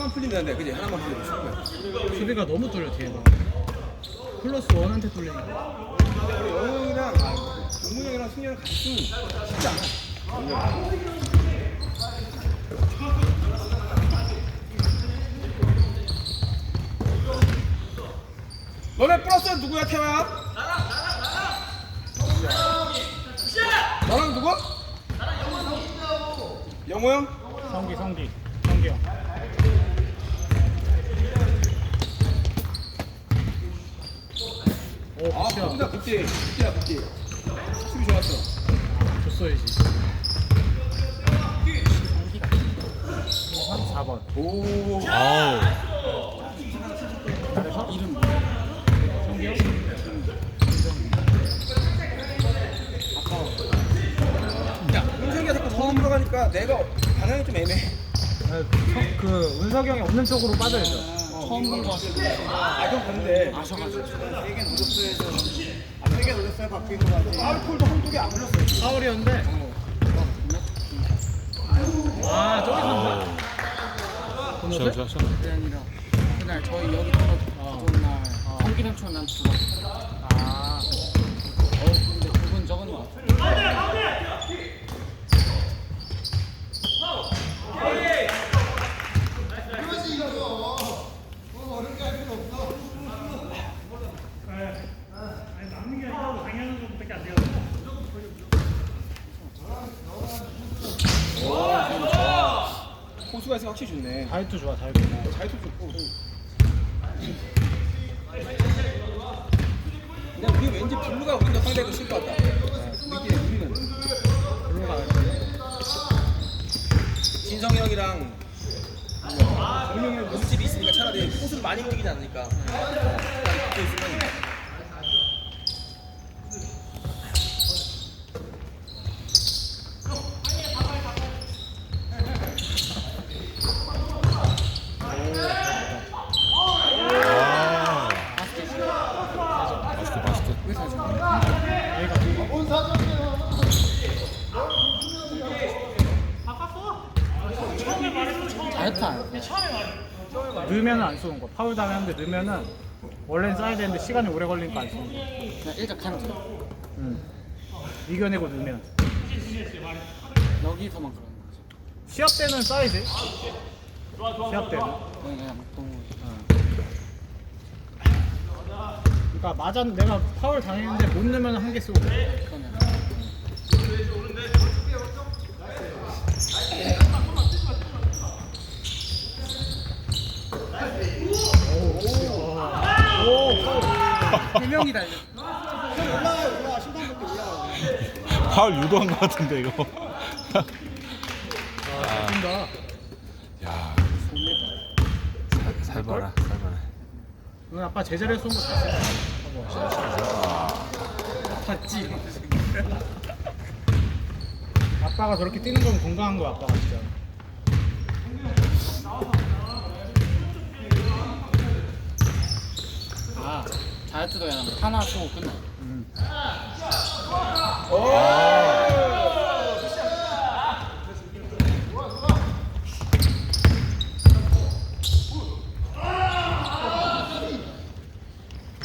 하나만 풀리면 돼, 그지? 하나만 풀리면 충분해. 수비가 너무 뚫려 뒤에서. 플러스 원한테 뚫리니까. 영호 형이랑 아, 동문 형이랑 승현이 같이 쓰면 쉽지 않아. 너네 플러스 누구야 태화야? 너랑 누구? 영호 형? 성기 성기 성기 형. 아. 붙다 붙지. 붙지야 붙지. 수비 좋았어. 줬어야지. 4번. 오. 아우. 이름 성기 형. 야, 은석이가 자꾸 처음 들어가니까 내가 방향이 좀 애매해. 그 은석이 형이 없는 쪽으로 빠져야죠. 처음 본거 같아. 아, 형 봤는데. 아셔가지고. 세개 노렸어야죠. 아, 세개 노렸어야 바뀐 거 같아. 파울콜도 한두 개안 올렸어요. 파울이었는데. 아 저기 간다. 저, 저, 저. 그게 아니라 그날 저희 여기 떨어 들어온 날 성기랑 초난 죽었어. 아 어 근데 그분 적은 것 같아. 호수가 있어 확실히 좋네. 다이트 좋아 다이트. 자유투 좋고. 근데 우리 왠지 블루가 우리가 상대가 칠것 같다. 느끼네, 우리는. 가야 진성이 형이랑 정명이 형 모습집이 있으니까 차라리 호수를 많이 먹이지 않으니까. 붙어 있으면 아. 바스켓, 바스켓. 얘가 누구? 다이어트 안 해. 넣으면은 안 쏘는 거. 파울 당했는데 넣으면은 원래는 쏴야 되는데 시간이 오래 걸리니까 안 쏘는 거. 그냥 일각하는 거. 응. 이겨내고 넣으면. 여기서만 그러는 거지. 시합 때는 쏴야지. 시합 때는. 그냥 그냥 너무 그러니까 맞아 내가 파울 당했는데 못 넣으면 한 개 쏘고. 그러면 오 파울. 세 명이 달려. 파울 유도한 것 같은데, 이거. 된다. 야. 살, 살벌하, 살벌해. 오늘 아빠 제자리에 쏜거 봤어. 봤지. 아빠가 저렇게 뛰는 건 건강한 거야 아빠가 진짜. 아 다이어트도 그냥 하나 쏘고 끝나.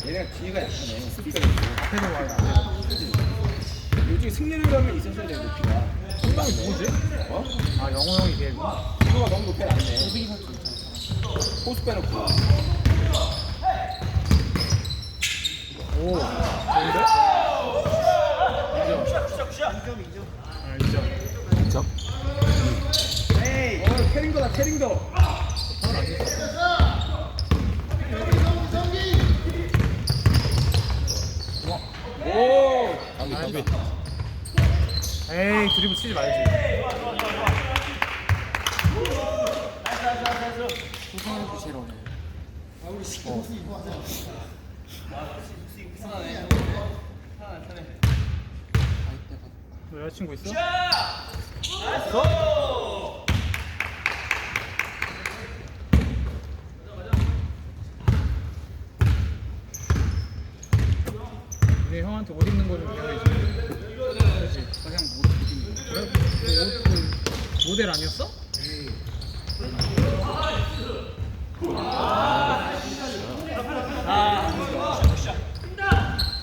얘네가 뒤가 약하네. 스피가 앞에서 와야 요즘 승률을 하면 있었어야 돼, 높이가. 형이 뭐지? 어? 아 영호 형이 걔. 이거가 너무 높게 났네. 호수 빼놓고. 오. 좋은데? 인정. 아 인정. 인정? 어, 캐링더다, 캐링더. 오! 까비, 까비. 에이 드리블 치지 말지. 구성이 제일 어려워. 너 여자친구 있어? 우 리 형한테 옷 입는 거좀 배워야지. 그렇지. 그냥 못 이기는 그래? 너옷 그 모델 아니었어?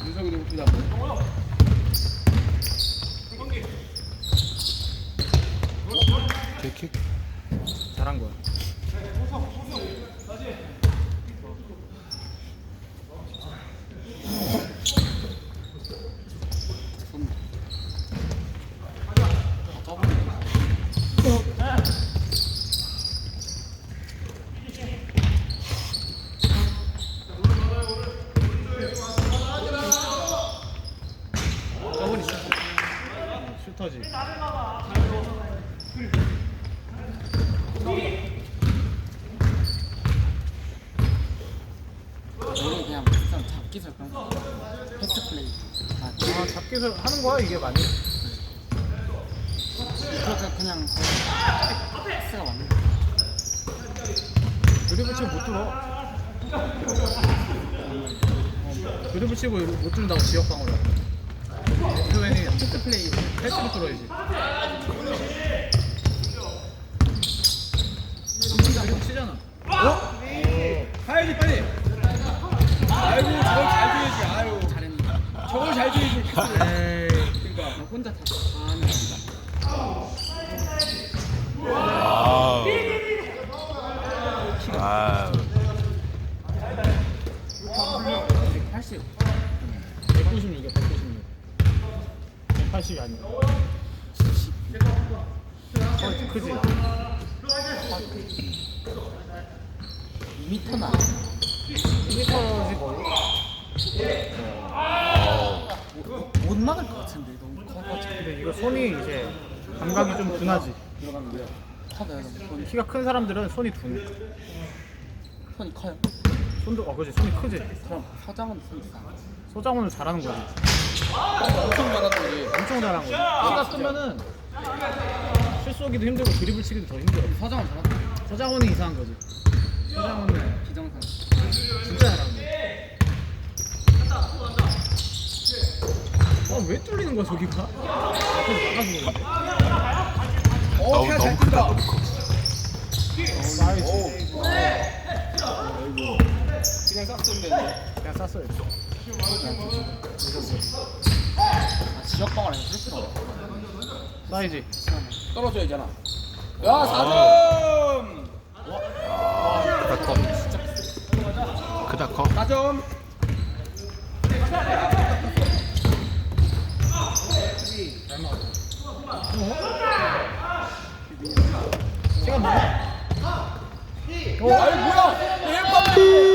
윤석이 너무 크다. 킥킥. 잘한 거야. 손. 아, 저번에 저번에 있었어. 저는 그냥 무슨 잡기술 그런 거. 패스 플레이. 아, 아 잡기술 하는 거야 이게 많이. 그렇게 그냥 거의 패스가 맞는 거. 드리블 치고 못 들어. 어, 드리블 치고 못 든다고 지역 방어를. 그러면은 패스 플레이. 패스로 뚫어야지. 드리블 치잖아. 가야지 빨리. 아이고 저걸 잘 줘야지. 아유 잘했네. 저걸 잘 줘야지. 에이. 그러니까 나 혼자 다 하는 아. 아. 건가. 80. 196이야 196. 180이 아니야. 어, 크지? 2m나. 1m지 거의. 못 막을 것 같은데 너무 커가지고 근데 이거 손이 이제 감각이 좀 둔하지. 커요 너무. 키가 큰 사람들은 손이 둔해. 손이 커요. 손도 어 그지 손이 크지. 그럼 손이 싸. 소장훈을 잘하는 거지. 엄청 많았더니. 엄청 잘하는 거지. 키가 크면은 실수하기도 힘들고 드리블 치기도 더 힘들어. 서장은 잘하다. 서장훈이 이상한 거지. 서장훈은 기정상. 진짜 잘하는 거야. 아, 왜 뚫리는 거야, 저기가? 앞에서 막아주는데. 어 너무 너무 잘 크다. 너무 커. 사이즈. 그냥 싹쓰면 되는데. 그냥 쌌어요. 아 지역방어를 해서 그렇구나. 사이즈. 떨어져야잖아. 야 4점. 크다 커. 크다 커. 4점. 시간 많아. 어, 아이 뭐야?